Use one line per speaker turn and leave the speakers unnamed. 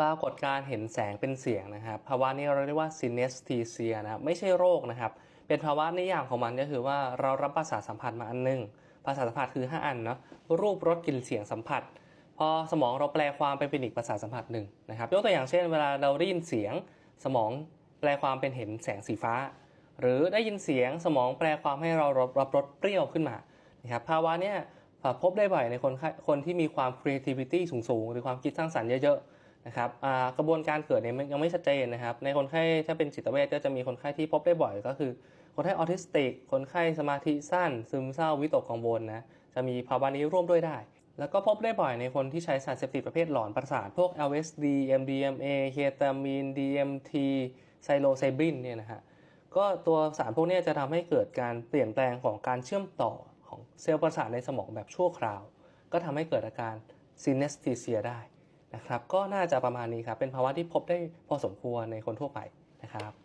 ปรากฏการเห็นแสงเป็นเสียงนะครับภาวะนี้เราเรียกว่า synesthesia นะครับไม่ใช่โรคนะครับ เป็นภาวะนิยามของมันก็คือว่าเรารับประสาสัมผัสมาอันหนึงประสาสัมผัสคือ 5 อันเนาะรูปรสกลิ่นเสียงสัมผัส พอสมองเราแปลความไปเป็นอีกประสาสัมผัสหนึ่งนะครับยกตัวอย่างเช่น เวลาเราได้ยินเสียง สมองแปลความเป็นเห็นแสงสีฟ้า หรือได้ยินเสียงสมองแปลความให้เรารับรับรสเปรี้ยวขึ้นมานะครับภาวะเนี้ยพบได้บ่อยในคนคนที่มีความ creativity สูงๆหรือความคิดสร้างสรรค์เยอะๆ นะครับกระบวนการเกิดเนี่ยมันยังไม่ชัดเจนนะครับ ในคนไข้ถ้าเป็นจิตเวชก็จะมีคนไข้ที่พบได้บ่อยก็คือ คนไข้ออทิสติก คนไข้สมาธิสั้น ซึมเศร้าวิตกกังวลนะจะมีภาวะนี้ร่วมด้วยได้ แล้วก็พบได้บ่อยในคนที่ใช้สารเสพติดประเภทหลอนประสาทพวก LSD MDMA เคตามีน DMT ไซโลไซบินเนี่ยนะฮะก็ตัวสารพวกนี้จะทำให้เกิดการเปลี่ยนแปลงของการเชื่อมต่อของเซลล์ประสาทในสมองแบบชั่วคราว ก็ทำให้เกิดอาการ synesthesia ได้ นะครับก็น่าจะประมาณนี้ครับเป็นภาวะที่พบได้พอสมควรในคนทั่วไปนะครับ